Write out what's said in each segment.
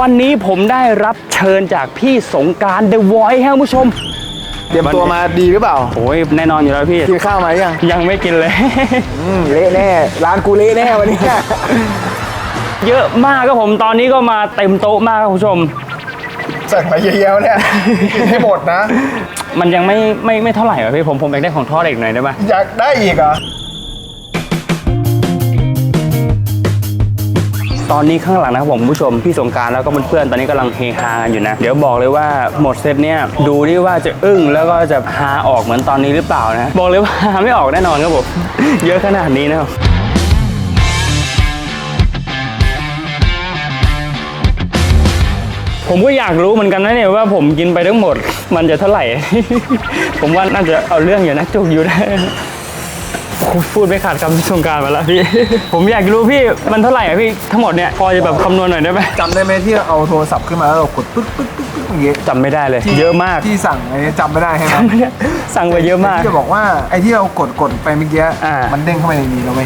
วันนี้ผมได้รับเชิญจากพี่สงกราร The Voice ครับคุณผู้ชมเตรียมตัวมาดีหรือเปล่า โอ้ยแน่นอนอยู่แล้วพี่ กินข้าวมายังยังไม่กินเลย อืมเละแน่ ร้านกูเละแน่วันนี้ เยอะมากครับผมตอนนี้ก็มาเต็มโต๊ะมากครับคุณผู้ชม สั่งมาเยอะๆเนี่ยกินให้หมดนะ มันยังไม่ไม่ไม่เท่าไหร่อะพี่ผมผมอยากได้ของทอดอีกหน่อยได้ไหมอยากได้อีกเหรอ ตอนนี้ข้างหลังนะครับผมคุณผู้ชมพี่สงการแล้วก็เพื่อนๆตอนนี้กำลังเฮฮากันอยู่นะ เดี๋ยวบอกเลยว่าหมดเซตเนี้ยดูนี่ว่าจะอึ้งแล้วก็จะฮาออกเหมือนตอนนี้หรือเปล่านะ บอกเลยว่าฮาไม่ออกแน่นอนครับผมเยอะขนาดนี้นะครับผมก็อยากรู้เหมือนกันนะเนี่ยว่าผมกินไปทั้งหมด มันจะเท่าไหร่ ผมว่าน่าจะเอาเรื่องอยู่นะจุกอยู่ได้ พูดไม่ขาดคำสงกรารมาแล้วพี่ ผมอยากรู้พี่มันเท่าไหร่อะพี่ทั้งหมดเนี่ยพอจะแบบคำนวณหน่อยได้ไหมจำได้ไหมที่เราเอาโทรศัพท์ขึ้นมาแล้วเรากดปึ๊กปึ๊กปึ๊กปึ๊กอย่างเงี้ยจำไม่ได้เลยเยอะมากที่สั่งอันนี้จำไม่ได้ใช่ไหมสั่งไปเยอะมากที่จะบอกว่าไอ้ที่เรากดกดไปเมื่อกี้อ่ามั มันเด้งเข้าไปในนี้เราไหม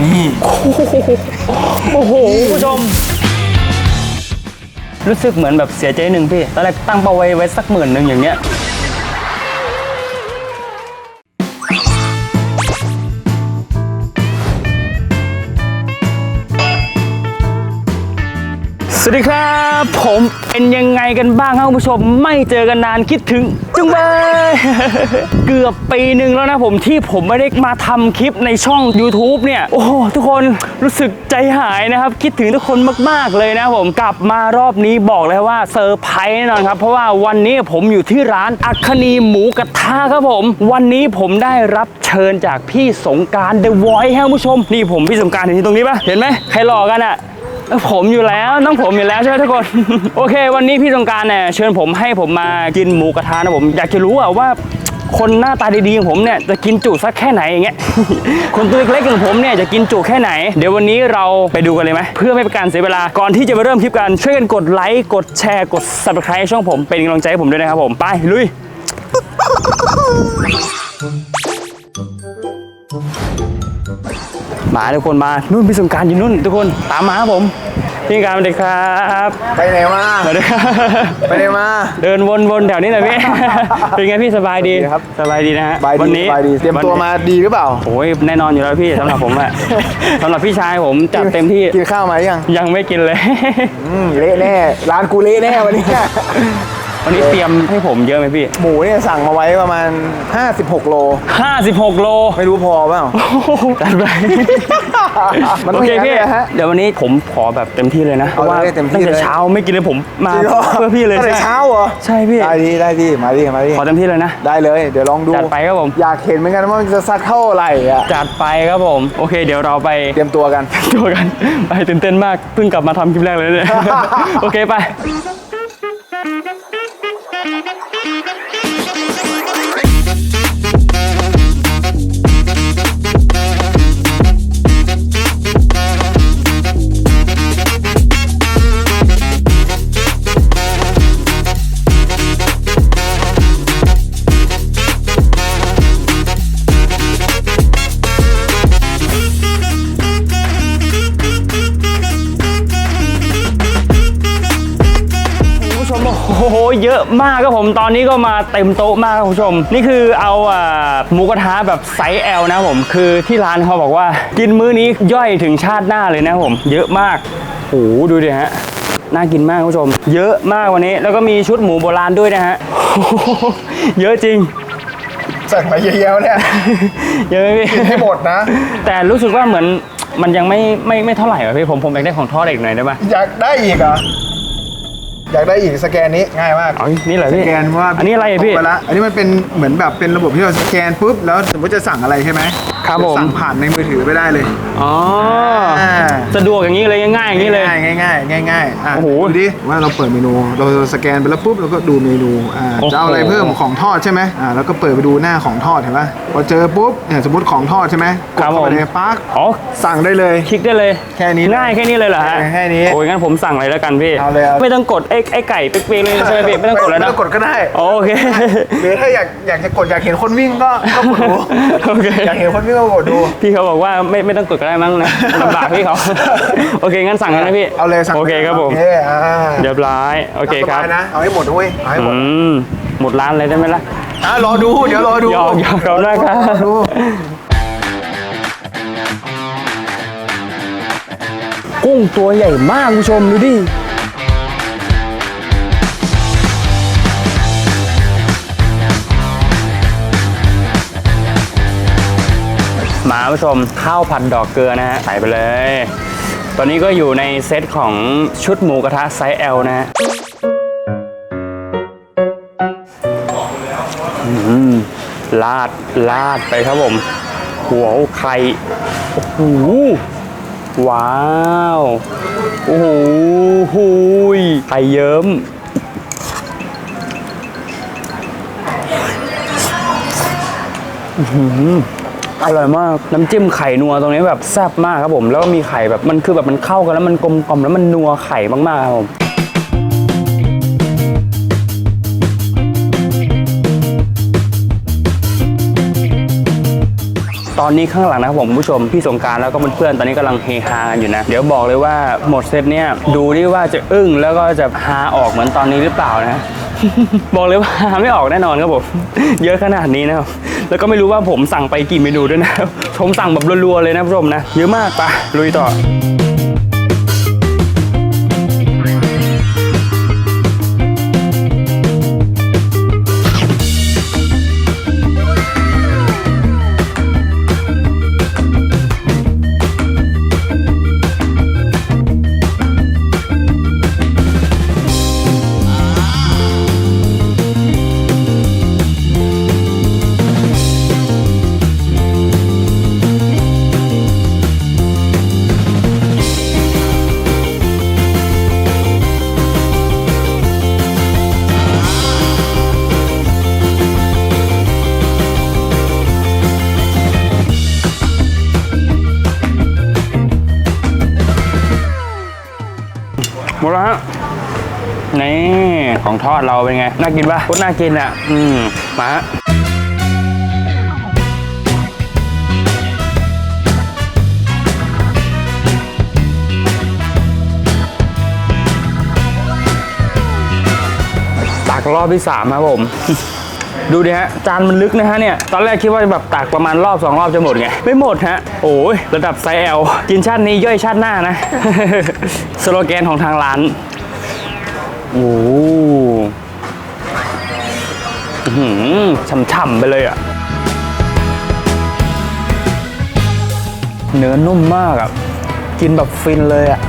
นี่โอ้โหคุณผู้ชม รู้สึกเหมือนแบบเสียใจหนึ่งพี่ตอนแรกตั้งเป้าไว้ไว้สักหมื่นหนึ่งอย่างเงี้ย สวัสดีครับ ผมเป็นยังไงกันบ้างครับคุณผู้ชม ไม่เจอกันนานคิดถึงจุงเบยเกือบปีหนึ่งแล้วนะผมที่ผมไม่ได้มาทำคลิปในช่อง YouTube เนี่ย โอ้โหทุกคนรู้สึกใจหายนะครับ คิดถึงทุกคนมาก ๆ เลยนะผมกลับมารอบนี้บอกเลยว่าเซอร์ไพรส์แน่นอนครับ เพราะว่าวันนี้ผมอยู่ที่ร้านอัคคีหมูกระทะครับผม วันนี้ผมได้รับเชิญจากพี่สงการ The Voice ครับคุณผู้ชม นี่ผมพี่สงการเห็นตรงนี้ปะเห็นไหมใครหลอกกันอะ ผมอยู่แล้วต้องผมอยู่แล้วใช่ไหมทุกคน โอเค วันนี้พี่สงการเนี่ยเชิญผมให้ผมมากินหมูกระทะนะผมอยากจะรู้อะว่าคนหน้าตาดีๆอย่างผมเนี่ยจะกินจุสักแค่ไหนอย่างเงี้ย คนตัวเล็กๆอย่างผมเนี่ยจะกินจุแค่ไหน เดี๋ยววันนี้เราไปดูกันเลยไหมเพื่อไม่เป็นการเสียเวลา ก่อนที่จะไปเริ่มคลิปกันช่วยกันกดไลค์ กดแชร์ กด subscribe ให้ช่องผมเป็นกำลังใจให้ผมด้วยนะครับผม ไปลุย มาทุกคนมานู่นพี่สงกรารอยู่นู่นทุกคนตามมาครับผมพี่สงกรารสวัสดีครับไปไหนมาสวัสดีครับไปไหนมา เดินวนๆแถวนี้หน่อยพี่ เป็นไงพี่สบายดีดีครับสบายดีนะฮะบายวัดีนี้บายดีเตรียมตัวมาดีหรือเปล่าโอ้ยแน่นอนอยู่แล้วพี่สำหรับผมอะสำหรับพี่ชายผมจัดเต็มที่กินข้าวมายังยังไม่กินเลยอืมเละแน่ร้านกูเละแน่วันนี้ วันนี้เตรียมให้ผมเยอะไหมพี่ หมูเนี่ยสั่งมาไว้ประมาณ 56 โล 56 โล ไม่รู้พอเปล่าจัดไปมันต้โอองเคอย่างนั้นพี่เลยฮะ เดี๋ยววันนี้ผมขอแบบเต็มที่เลยนะเพเอาราะว่าเลยเต็มที่ตั้งแต่เลย เช้าไม่กินเลยผมมาจริงเหรอเพื่อพี่เลยตั้งแต่ใช่ เช้าเหรอใช่พี่ ได้ดีได้ดีมาดิมาดิขอเต็มที่เลยนะ ได้เลย เดี๋ยวลองดูจัดไปครับผม อยากเห็นเหมือนกันว่ามันจะสักเท่าไหร่อะจัดไปครับผม โอเค เดี๋ยวเราไปเตรียมตัวกัน ตัวกัน ไปตื่นเต้นมากเพิ่งกลับมาทำคลิปแรกเลยเนี่ย โอเคไปคุณ Thank you. มากครับผมตอนนี้ก็มาเต็มโต๊ะมากครับคุณผู้ชม นี่คือเอาอ่าหมูกระทะแบบไซส์ L นะครับผม คือที่ร้านเขาบอกว่า กินมื้อนี้ย่อยถึงชาติหน้าเลยนะครับผม เยอะมากโอ้โหดูดิฮะน่ากินมากคุณผู้ชม เยอะมากวันนี้ แล้วก็มีชุดหมูโบราณด้วยนะฮะโอ้โหเยอะจริงสั่งมาเยอะๆเนี่ยเยอะไหมพี่กินให้หมดนะ แต่รู้สึกว่าเหมือนมันยังไม่ไม่ไม่เท่าไหร่อะพี่ผมผมอยากได้ของทอดอีกหน่อยได้ไหมอยากได้อีกเหรอ อยากได้อีกสแกนนี้ง่ายมาก เอานี่เหรอสพี่แกนว่าอันนี้อะไรอะพี่คบปละอันนี้มันเป็นเหมือนแบบเป็นระบบที่เราสแกนปุ๊บแล้วสมมติจะสั่งอะไรใช่ไหม ครับผม สั่งผ่านในมือถือไปได้เลยอ๋ออาสะดวกอย่างนี้เลยง่ายๆอย่างนี้เลย ง่ายๆง่ายๆง่ายๆอะโอ้โหดูดิว่าเราเปิดเมนู เราสแกนไปแล้วปุ๊บเราก็ดูเมนูอ่าโอ้โห จะเอาอะไรเพิ่มของทอดใช่ไหมอ่าแล้วก็เปิดไปดูหน้าของทอดเห็นปะพอเจอปุ๊บเนี่ยสมมติของทอดใช่ไหมกดเข้าไปในปั๊กอ๋อสั่งได้เลย คลิกได้เลยแค่นี้ง่ายแค่นี้เลยเหรอฮะแค่นี้โอ้ยงั้นผมสั่งเลยแล้วกันพี่เอาเลยเอาไม่ต้องกดไอ้ไอ้ไก่เป๊กๆเลยใช่ไหมพี่ไม่ต้องกดแล้วไม่นะต้องกดก็ได้ โอเค หรือถ้าอยากอยากจะกดอยากเห็นคนวิ่งก็ก็กดดูโอเค อยากเห็นคนวิ่งพี่มาบดดู พี่เขาบอกว่าไม่ไม่ต้องกดก็ได้มั้งนะลำบากพี่เขา โอเคงั้นสั่งกันนะพี่เอาเลยสั่งโอเคครับผมโอเคอ่าเรียบร้อยโอเคครับสบายนะเอาให้หมดด้วยเอาให้หมอืดมหมดร้านเลยได้ไหมล่ะอะรอดูเดี๋ยวรอดูหยอกหยอกขอบคุณมากครับ ดูกุ้งตัวใหญ่มากคุณผู้ชมดูดิ มาผู้ชมข้าวผัดดอกเกลือนะฮะใส่ไปเลย ตอนนี้ก็อยู่ในเซตของชุดหมูกระทะไซส์ L นะฮะอืมลาดลาดไปครับผม หัวไข่โอ้โหว้าวโอ้โหหูยไข่เยิ้มอื้อหื อร่อยมาก น้ำจิ้มไข่นัวตรงนี้แบบแซ่บมากครับผม แล้วก็มีไข่แบบมันคือแบบมันเข้ากันแล้วมันกลมกล่อมแล้วมันนัวไข่มากๆครับผมตอนนี้ข้างหลังนะครับผมผู้ชมพี่สงการแล้วก็เพื่อนๆตอนนี้กำลังเฮฮากันอยู่นะ เดี๋ยวบอกเลยว่าหมดเซตเนี้ยดูดิว่าจะอึ้งแล้วก็จะฮาออกเหมือนตอนนี้หรือเปล่านะ บอกเลยว่าฮาไม่ออกแน่นอนครับผมเยอะขนาดนี้นะครับ แล้วก็ไม่รู้ว่าผมสั่งไปกี่เมนูด้วยนะ ผมสั่งแบบรัวๆเลยนะผู้ชมนะ เยอะมากปะลุยต่อ ของทอดเราเป็นไง น่ากินปะโคตรน่ากินอะ อืม มาฮะตักรอบที่สามครับผม ดูดิฮะ จานมันลึกนะฮะเนี่ย ตอนแรกคิดว่าจะแบบตักประมาณรอบสองรอบจะหมดไง ไม่หมดฮะ โอ้ย ระดับไซส์ L กินชาตินี้ย่อยชาติหน้านะ สโลแกนของทางร้าน โอ้โหอื้อหือฉ่ำๆไปเลยอะ เนื้อนุ่มมากอะ กินแบบฟินเลยอะ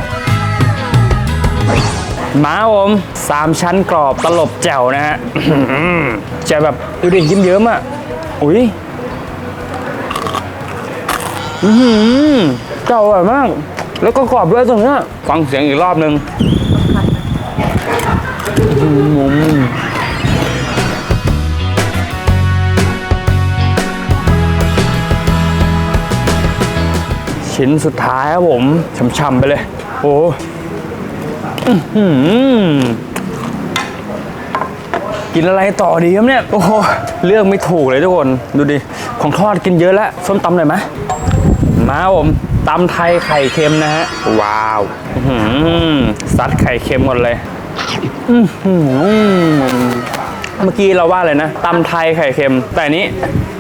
มาผมสามชั้นกรอบตลบแจ่วนะฮะจะแบบดูดิยิ้มเยิ้มอะ อุ้ยอือหือเจ้าอร่อยมาก แล้วก็กรอบด้วยตรงเนี้ยฟังเสียงอีกรอบนึง ชิ้นสุดท้ายครับผมช่ำๆไปเลย โอ้อื้อหือกินอะไรต่อดีครับเนี่ย โอ้โหเลือกไม่ถูกเลยทุกคน ดูดิ ของทอดกินเยอะแล้ว ส้มตำหน่อยไหมมาครับผมตำไทยไข่เค็มนะฮะ ว้าวอื้อหือซัดไข่เค็มหมดเลยอื้อหือ เมื่อกี้เราว่าอะไรนะตำไทยไข่เค็ม แต่อันนี้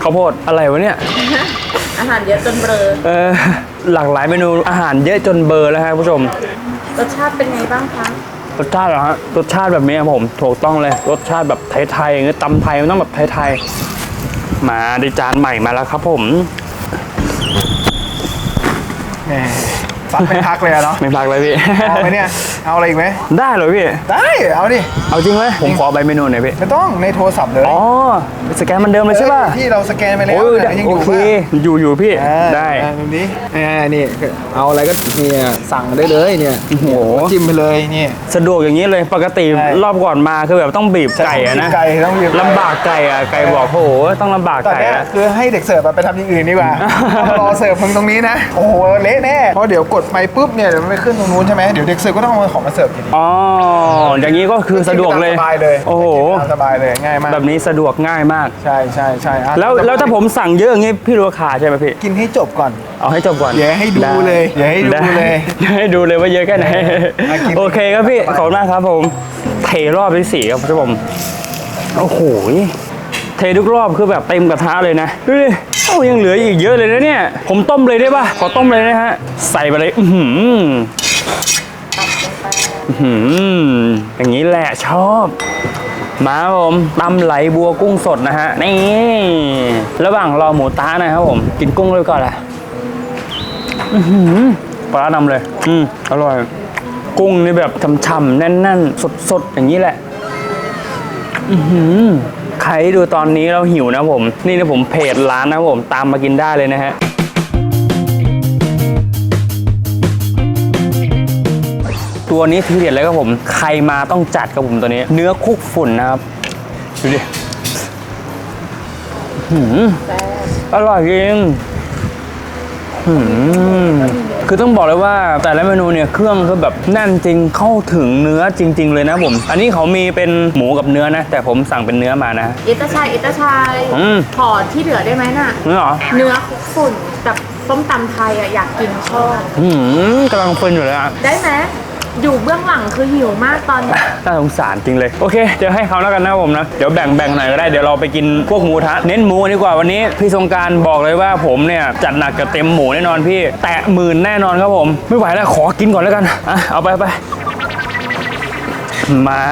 ข้าวโพดอะไรวะเนี่ย อาหารเยอะจนเบลอเออ หลากหลายเมนูอาหารเยอะจนเบลอร์แล้วครับผู้ชม รสชาติเป็นไงบ้างคะรสชาติเหรอฮะรสชาติแบบนี้ครับผมถูกต้องเลย รสชาติแบบไทยๆอย่างเงี้ยตำไทยมันต้องแบบไทยๆมาในจานใหม่มาแล้วครับผมแหม ซัดไม่พักเลยอะเนาะไม่พักเลยพี่ เอาไหมเนี่ยเอาอะไรอีกไหมได้เหรอพี่ ได้เอาดิเอาจริงไหมผมขอใบเมนูหน่อยพี่ไม่ต้องในโทรศัพท์เลยอ๋อสแกนมันเดิมเลยใช่ป่ะที่เราสแกนไปแล้วโอ้ยเนี่ยยังโออยู่เคป่ะอยู่อยู่พี่อ่าได้อ่าแบบนี้อ่านี่เอาอะไรก็เนี่ยสั่งได้เลยเนี่ยโอ้โหจิ้มไปเลยนี่สะดวกอย่างนี้เลยปกติใช่รอบก่อนมาคือแบบต้องบีบไก่อะนะไก่ต้องบีบไก่ลำบากไก่อะไก่บอกโอ้โหต้องลำบากตอนไก่เนี้ยอะคือให้เด็กเสิร์ฟอะไปทำอย่างอื่นดีกว่ารอเสิร์ฟมึงตรงนี้นะโอ้โหเละแน่เพราะเดี๋ยวกดไปปุ๊บเนี่ยเดี๋ยวมันไปขึ้นตรงนู้นใช่ไหมเดี๋ยวเด็กเสิร์ฟก็ต้องเอาของมาเสิร์ฟกินอ๋ออย่างนี้ก็คือสะดวกเลย สบายเลยโอ้โหตามสบายเลยง่ายมากแบบนี้สะดวกง่ายมาก ใช่ใช่ใช่อะแล้วแล้วถ้าผมสั่งเยอะอย่างงี้พี่รู้ราคาใช่ไหมพี่ กินให้จบก่อน เอาให้จบก่อนอย่าให้ดูเลยอย่าให้ดูได้เลย อย่าให้ดูเลยว่าเยอะแค่ไหนอะกิน โอเคครับพี่ ขอบคุณมากครับผม เทรอบที่สี่ครับท่านผู้ชม โอ้โห เททุกรอบคือแบบเต็มกระทะเลยนะ ดูดิ เอ้ยังเหลืออีกเยอะเลยนะเนี่ย ผมต้มเลยได้ปะขอต้มเลยนะฮะ ใส่ไปเลย อือหืออื้อหืออย่างนี้แหละชอบ มาครับผมตำไหลบัวกุ้งสดนะฮะ นี่ ระหว่างรอหมูตานะครับผม กินกุ้งเลยก่อนละอือหือปลาร้านำเลย อืมอร่อย กุ้งนี่แบบฉ่ำๆแน่นๆ สดๆ อย่างนี้แหละ อือหือ ใครดูตอนนี้เราหิวนะผม นี่นะผมเพจร้านนะผมตามมากินได้เลยนะฮะตัวนี้ทีเด็ดเลยครับผม ใครมาต้องจัดครับผมตัวนี้ เนื้อคุกฝุ่นนะครับ ดูดิอร่อยจริง หืมคือต้องบอกเลยว่าแต่ละเมนูเนี่ยเครื่องคือแบบแน่นจริงเข้าถึงเนื้อจริง ๆ เลยนะผม อันนี้เขามีเป็นหมูกับเนื้อนะ แต่ผมสั่งเป็นเนื้อมานะ อิตาชัยอิตาชัยอืม ขอที่เหลือได้ไหมน่ะ เนื้อเหรอเนื้อคลุกฝุ่นกับส้มตำไทยอะอยากกินชอบ หืมกำลังฟินอยู่เลยอะได้ไหม อยู่เบื้องหลังคือหิวมากตอนนี้น่าสงสารจริงเลย โอเคเดี๋ยวให้เขาแล้วกันนะผมนะ เดี๋ยวแบ่งแบ่งหน่อยก็ได้ เดี๋ยวเราไปกินพวกหมูทะ เน้นหมูดีกว่าวันนี้ พี่สงการบอกเลยว่าผมเนี่ย จัดหนักกับเต็มหมูแน่นอนพี่ แตะหมื่นแน่นอนครับผม ไม่ไหวแล้วขอกินก่อนแล้วกันอะเอาไปเอาไปมา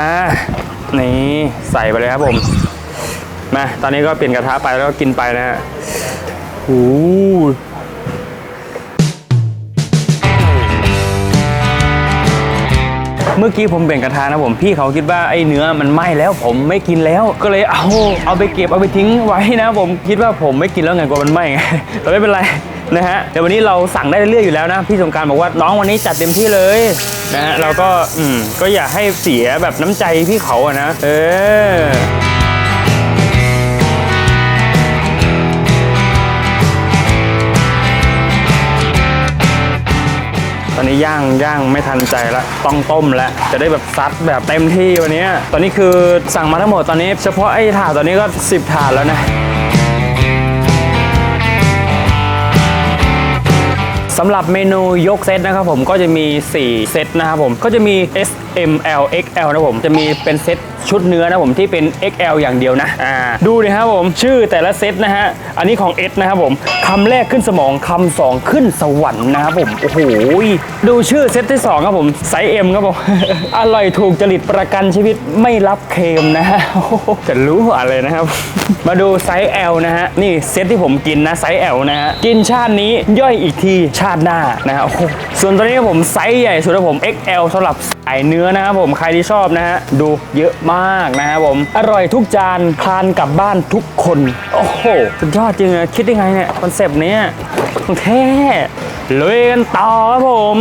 นี่ใส่ไปเลยครับผม มา ตอนนี้ก็เปลี่ยนกระทะไปแล้วก็กินไปนะฮะโอ้ เมื่อกี้ผมเปลี่ยนกระทะนะผมพี่เขาคิดว่าไอ้เนื้อมันไหม้แล้วผมไม่กินแล้ว ก็เลยเอาเอาไปเก็บเอาไปทิ้งไว้นะผมคิดว่าผมไม่กินแล้วไงกลัวมันไหม้ไงแต่ไม่เป็นไรนะฮะเดี๋ยววันนี้เราสั่งได้เรื่อยอยู่แล้วนะ พี่สงการบอกว่าน้องวันนี้จัดเต็มที่เลยนะฮะเราก็อืมก็อย่าให้เสียแบบน้ำใจพี่เขาอะนะ เออ อนนี้ย่างย่างไม่ทันใจละต้องต้มแล้วจะได้แบบซัดแบบเต็มที่วันนี้ตอนนี้คือสั่งมาทั้งหมดตอนนี้ เฉพาะไอ้ถาดตอนนี้ก็ 10 ถาดแล้วนะสำหรับเมนูยกเซตนะครับผมก็จะมี 4 เซตนะครับผมก็จะมี S M L X L นะผมจะมีเป็นเซต ชุดเนื้อนะผมที่เป็น XL อย่างเดียวนะอ่าดูดิครับผมชื่อแต่ละเซตนะฮะอันนี้ของ S นะครับผมคำแรกขึ้นสมองคำสองขึ้นสวรรค์นะครับผมโอ้โหดูชื่อเซตที่สองครับผมไซส์ M ครับผม อร่อยถูกจริตประกันชีวิตไม่รับเคลมนะฮะโอ้โหจะรู้อะไรนะครับ มาดูไซส์ L นะฮะนี่เซตที่ผมกินนะไซส์ L นะฮะกินชาตินี้ย่อยอีกทีชาติหน้านะฮะโอ้โหส่วนตอนนี้ผมไซส์ใหญ่สุดนะผม XL สำหรับสายเนื้อนะครับผมใครที่ชอบนะฮะดูเยอะมากากนะครับผม อร่อยทุกจานทานกลับบ้านทุกคน โอ้โหสุดยอดจริงเลยคิดได้ไงเนี่ยคอนเซปต์เนี้ยของแท้ลุยกันต่อครับผม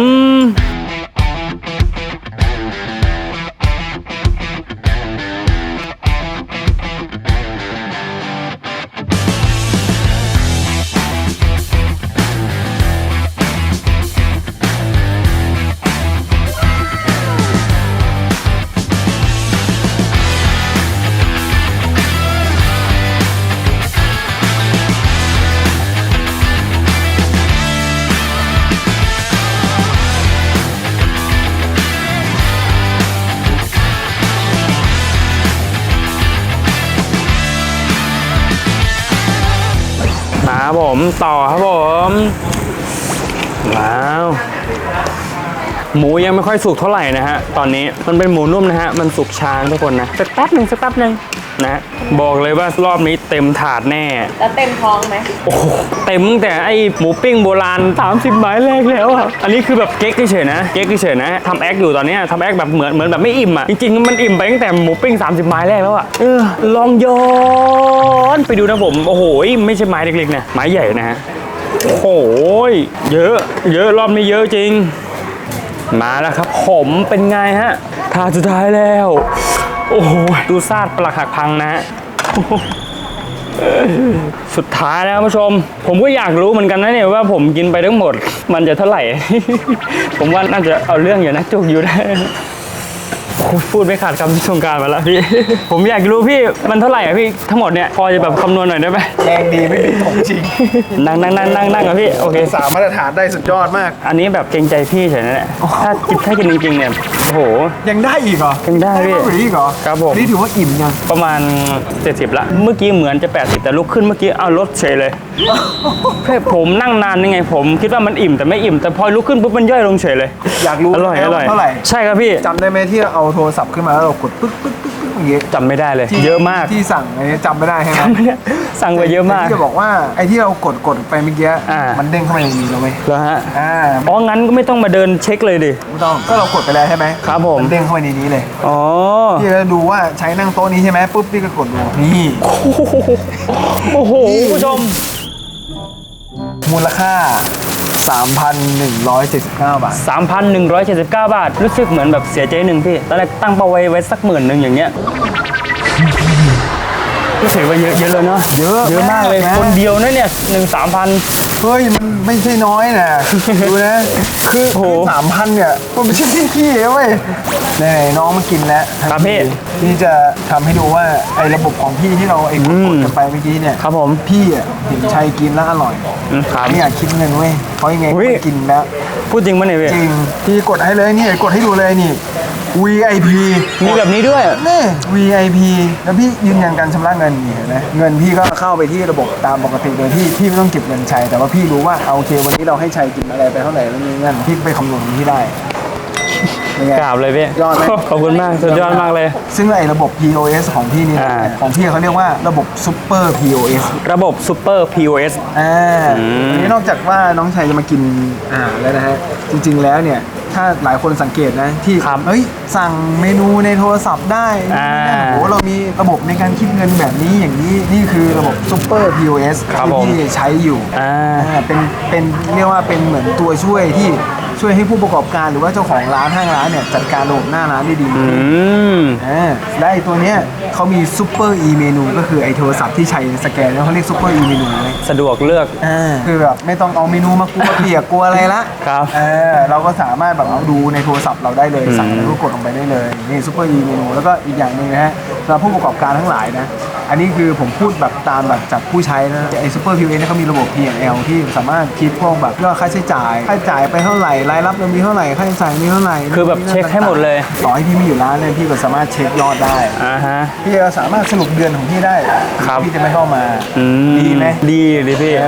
ต่อครับผมว้าวหมูยังไม่ค่อยสุกเท่าไหร่นะฮะตอนนี้มันเป็นหมูนุ่มนะฮะมันสุกช้าทุกคนนะสักแป๊บหนึ่งสักแป๊บหนึ่ง นะบอกเลยว่ารอบนี้เต็มถาดแน่ แล้วเต็มท้องไหมโอ้โหเต็มตั้งแต่ไอ้หมูปิ้งโบราณ 30ไม้แรกแล้วอะอันนี้คือแบบเก๊กเฉยๆนะเก๊กเฉยๆนะทำแอคอยู่ตอนเนี้ยทำแอคแบบเหมือนเหมือนแบบไม่อิ่มอะจริงๆมันอิ่มไปตั้งแต่หมูปิ้ง 30ไม้แรกแล้วอะเออลองย้อนไปดูนะผมโอ้โหไม่ใช่ไม้เล็กๆนะไม้ใหญ่นะฮะโอ้โหเยอะ เยอะรอบนี้เยอะจริง มาแล้วครับผมเป็นไงฮะทานสุดท้ายแล้ว โอ้โห ดูซาดปลักหักพังนะฮะสุดท้ายแล้วผู้ชม ผมก็อยากรู้เหมือนกันนะเนี่ยว่าผมกินไปทั้งหมด มันจะเท่าไหร่ ผมว่าน่าจะเอาเรื่องอยู่นะจุกอยู่ได้ พูดไม่ขาดคำที่สงกรารมาแล้วพี่ ผมอยากรู้พี่มันเท่าไหร่อะพี่ทั้งหมดเนี่ยพอจะแบบคำนวณหน่อยได้ไหมแรงดีไม่มีของจริงนั่งนั่งนั่งนั่งนั่งอะพี่โอเค สามมาตรฐานได้สุดยอดมาก อันนี้แบบเกรงใจพี่เฉยนั่นแหละถ้ากินถ้ากินจริงๆเนี่ยโอ้โห ยังได้อีกเหรอยังได้พี่มากกว่านี้อีกเหรอครับผมอันนี้ถือว่าอิ่มยังประมาณ 70 ละ เมื่อกี้เหมือนจะ 80 แต่ลุกขึ้นเมื่อกี้เอาลดเฉยเลยแค่ผมนั่งนานยังไง ผมคิดว่ามันอิ่มแต่ไม่อิ่มแต่พอลุกขึ้นปุ๊บมันย่อยลงเฉยเลยอยากรู้อร่อยอร่อยเท่าไหร่ใช่ครับพี่จำได้ไหมที่เอาโทรรศัพท์ขึ้นมาแล้วเรากดปึ๊กปึ๊กปึ๊กปึ๊กอย่างเงี้ยจำไม่ได้เลย ที่เยอะมากที่สั่งอันนี้จำไม่ได้ใช่ไหมจำไม่ได้สั่งไปเยอะมาก ที่จะบอกว่าไอ้ที่เรากดกดไปเมื่อกี้อ่ามั มันเด้งเข้ามาในนี้แล้วเว้ยแล้วฮะอ่าอ๋องั้นก็ไม่ต้องมาเดินเช็คเลยดิ ไม่ต้องก็เรากดไปแล้วใช่ไหมครับผม นเด้งเข้ามาในนี้เลยอ๋อพี่จะดูว่าใช้นั่งโต๊ะนี้ใช่ไหมปุ๊บพี่ก็กดดูนี่ โอ้โหคุณผู้ชม มูลค่า 3,179 บาท 3,179 บาท รู้สึกเหมือนแบบเสียใจหนึ่งพี่ ตอนแรกตั้งเป้าไว้ไว้สักหมื่นหนึ่งอย่างเงี้ย ก็ถือว่าเยอะเยอะเลยเนาะเยอะเยอะมากเลยมากนะคนเดียวนะเนี่ยหนึ่งสามพันเฮ้ยมันไม่ใช่น้อยนะดูนะคือโอ้โหสามพันเนี่ยมันไม่ใช่ที่ขี้เว้ยไหนๆน้องมากินแล้วครับพี่พี่จะทำให้ดูว่าไอ้ระบบของพี่ที่เราไอ้กดๆกันไปเมื่อกี้เนี่ยครับผมพี่อะเห็นชัยกินแล้วอร่อยอืมครับไม่อยากคิดเงินเว้ยเพราะยังไงอุ๊ยก็กินแล้วพูดจริงปะเนี่ยพี่จริงพี่กดให้เลยนี่กดให้ดูเลยนี่ VIP มีแบบนี้ด้วย นี่ VIP แล้วพี่ยืนยันการชำระเงินนี่เห็นไหมเงินพี่ก็เข้าไปที่ระบบตามปกติโดยที่พี่ไม่ต้องเก็บเงินชัยแต่ว่าพี่รู้ว่าเอาโอเควันนี้เราให้ชัยกินอะไรไปเท่าไหร่แล้วมีเงินพี่ไปคำนวณของพี่ได้เป็นไง กราบเลยพี่ยอดไหม ขอบคุณมากสุดยอดมากเลย ซึ่งไอ้ระบบ POS ของพี่นี่นะอ่า ของพี่เขาเรียกว่าระบบ Super POS ระบบ Super POS อ่าอันนี้นอกจากว่าน้องชัยจะมากินอาหารแล้วนะฮะ จริง ๆ แล้วเนี่ย ถ้าหลายคนสังเกตนะที่ครับเฮ้ยสั่งเมนูในโทรศัพท์ได้อ่าโอ้โหเรามีระบบในการคิดเงินแบบนี้อย่างนี้นี่คือระบบ Super POS ครับที่ผม พี่ใช้อยู่อ่า อ่าเป็นเป็นเรียกว่าเป็นเหมือนตัวช่วยที่ ช่วยให้ผู้ประกอบการหรือว่าเจ้าของร้านห้างร้านเนี่ยจัดการระบบหน้าร้านได้ดีอืมอ่าและไอ้ตัวเนี้ยเขามีซูเปอร์อีเมนูก็คือไอ้โทรศัพท์ที่ใช้สแกนแล้วเขาเรียกซูเปอร์อีเมนูเลยสะดวกเลือก อ่าคือแบบไม่ต้องเอาเมนูมากลัวเปียกกลัวอะไรละครับ เออเราก็สามารถแบบเอาดูในโทรศัพท์เราได้เลยสั่งแล้วก็กดลงไปได้เลยนี่ซูเปอร์อีเมนูแล้วก็อีกอย่างหนึ่งนะฮะสำหรับผู้ประกอบการทั้งหลายนะ อันนี้คือผมพูดแบบตามแบบจากผู้ใช้นะไอ้ซูเปอร์พีเอเนี่ยเขามีระบบ P&L ที่สามารถคิดพวกแบบยอดค่าใช้จ่าย ค่าใช้จ่ายไปเท่าไหร่รายรับเรามีเท่าไหร่ค่าใช้จ่ายมีเท่าไหร่คือแบบเช็คให้หมดเลยต่อให้พี่ไม่อยู่ร้านเลยพี่ก็สามารถเช็คยอดได้อ่าฮะพี่ก็สามารถสรุปเดือนของพี่ได้ครับพี่จะไม่เข้ามาอืมดีไหมดีดิพี่เอ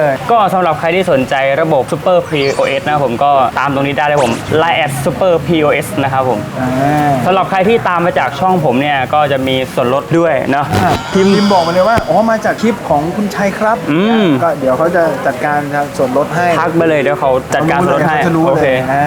อก็สำหรับใครที่สนใจระบบ Super POS นะครับผมก็ตามตรงนี้ได้เลยผม Line at Super POS นะครับผมอ่าสำหรับใครที่ตามมาจากช่องผมเนี่ยก็จะมีส่วนลดด้วยเนาะพิมพ์พิมพ์บอกมาเลยว่าอ๋อมาจากคลิปของคุณชัยครับอืม ก็เดี๋ยวเขาจะจัดการส่วนลดให้ทักไปเลยเดี๋ยวเขาจัดการส่วนลดให้เขาจะรู้โอเลเค ยอ่า